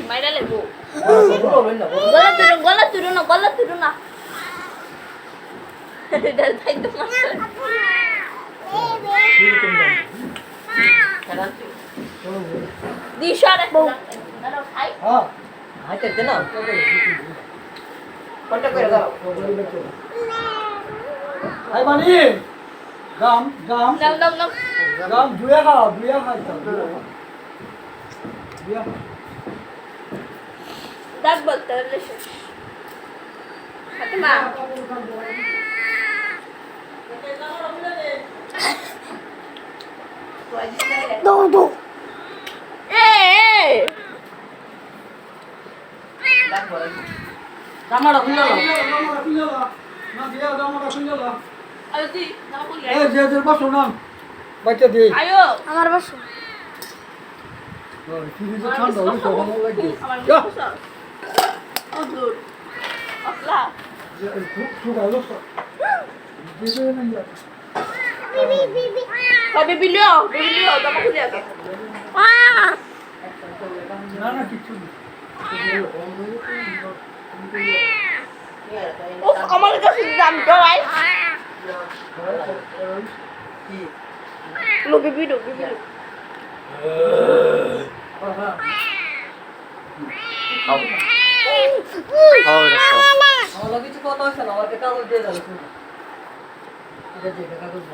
না বলবেন গলা তুলো গলা তুলো না গলা তুলো না দিশা রে বউ খাই হ্যাঁ হাইতে না কন্টাক্ট করে দাও আই বানি গাম গাম নাম নাম গাম দুয়া খাও দুয়া খাইতাম দুয়া খা ডাক বলতে হলে শেষ ফাতেমা। দো দো এ এ। ডাক বলে জামাটা খুলে দাও না দিয়া। খুব খুব ভালো দিবে না ইয়া কবে বিলিও বিলিও জামা খুলে আগে না না কিছু না ও আমার কাছে দাম জড়াই কি লো বিবি লো বিবি লো আমার কিছু কথা হচ্ছে না, আমাকে কাগজ দিয়ে দাও শুনো এটা যে কাগজ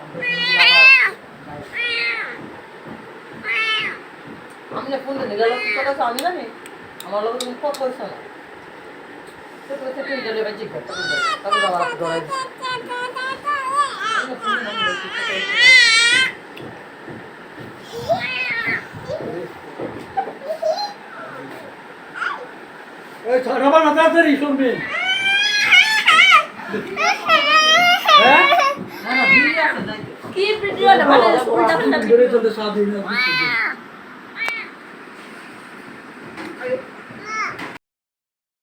আমি ফোন দিলে গেল কি কথা আছে আমি জানি? আমার লোক তুমি কথা হচ্ছে না এই ছাড়াবা না তাড়াতাড়ি শুনবি হ্যাঁ না না বিল আছে যাইতে কি ভিডিও না মানে উল্টা পাল্টা